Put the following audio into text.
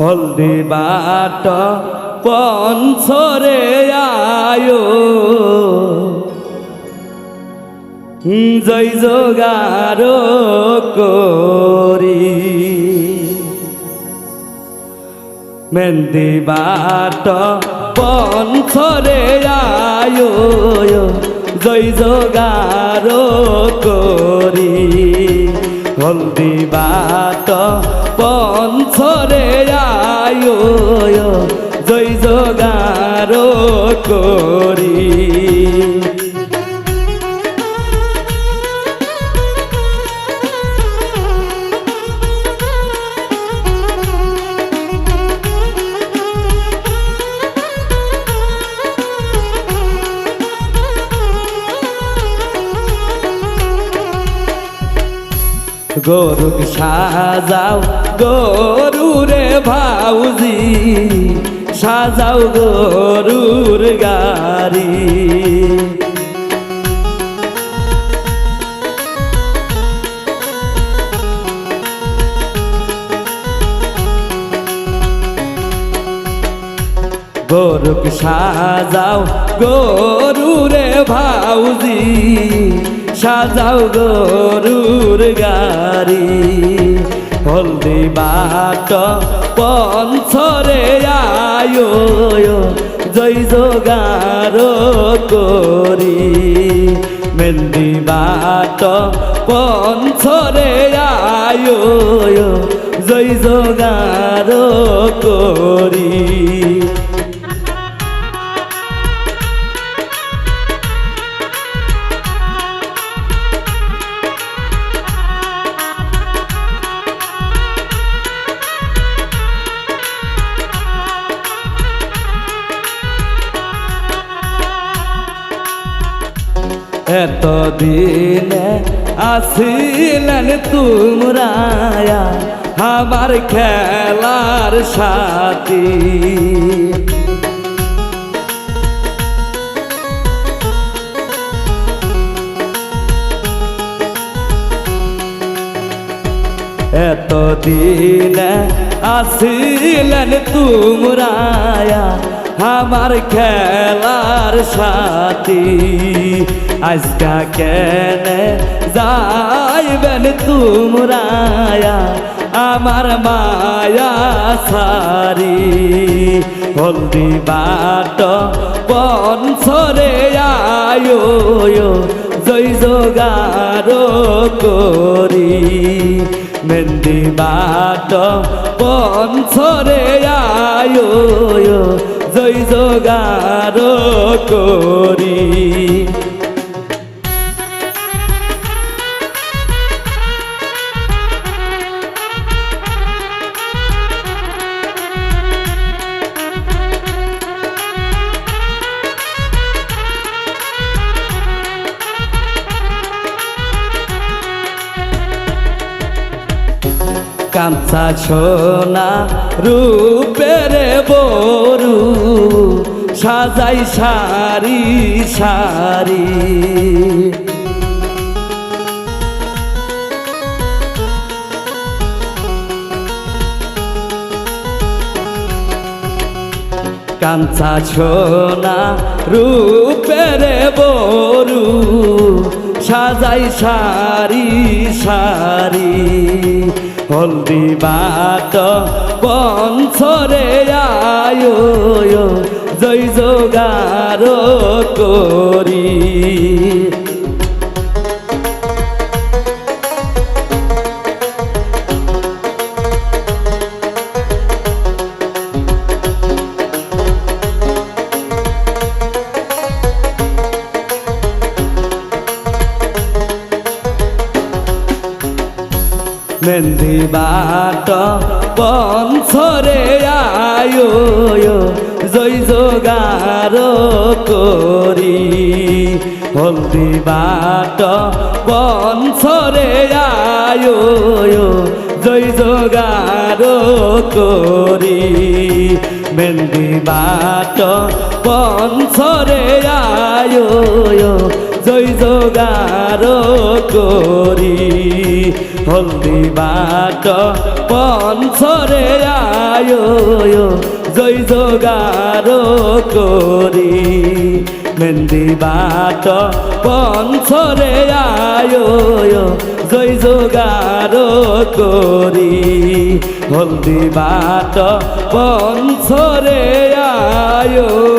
হলদি বাট পঞ্চরে আয়ো। জয় জগার করি। মেহেন্দি বাট পঞ্চরে আয়ো। জয় জগার করি। হলদি বাট আয়ো জয় গরুক সাজাও গরুরে ভাউজি। সাজাও গরুর গাড়ি। গরুক সাজাও গরুরে ভাউজি। সাজাও গরুর গাড়ি। হলদি বাট পঞ্চরে আয়ো, জয় জগার করি। মেন্দি বাট পঞ্চরে আয়ো, জয় জগার করি। এতদিনে আসিলেন তোমরা আমার খেলার সাথী। এতদিনে আসিলেন তোমরা আমার খেলার সাথী। আজকা কেনে যাইবেন তোমরা আমার মায়া সারি। হলদি বাট বনসরে আয়ো জয় জগার করি। মেন্দি বাট বনসরে আয়ো জয় জগার করি। কাঞ্চা সোনা রূপের বরু সাজাই সারি সারি। কাঞ্চা সোনা রূপের বরু সাজাই সারি সারি। হলদি বাত বংশরে আয়ো জয় যোগার করি। মেহেন্দি বাট বংশরে আয়ো জয় জগার করি। হলদি বাট বংশরে আয়ো জয় জগার করি। মেহেন্দি বাট বংশরে আয়ো জয় জগার করি। হলদি বাট পঞ্চরে আয় জয় জোগার করি। মেন্দি বাট পঞ্চরে আয়ো জয় জোগার করি। হলদি বাট পঞ্চরে আয়ো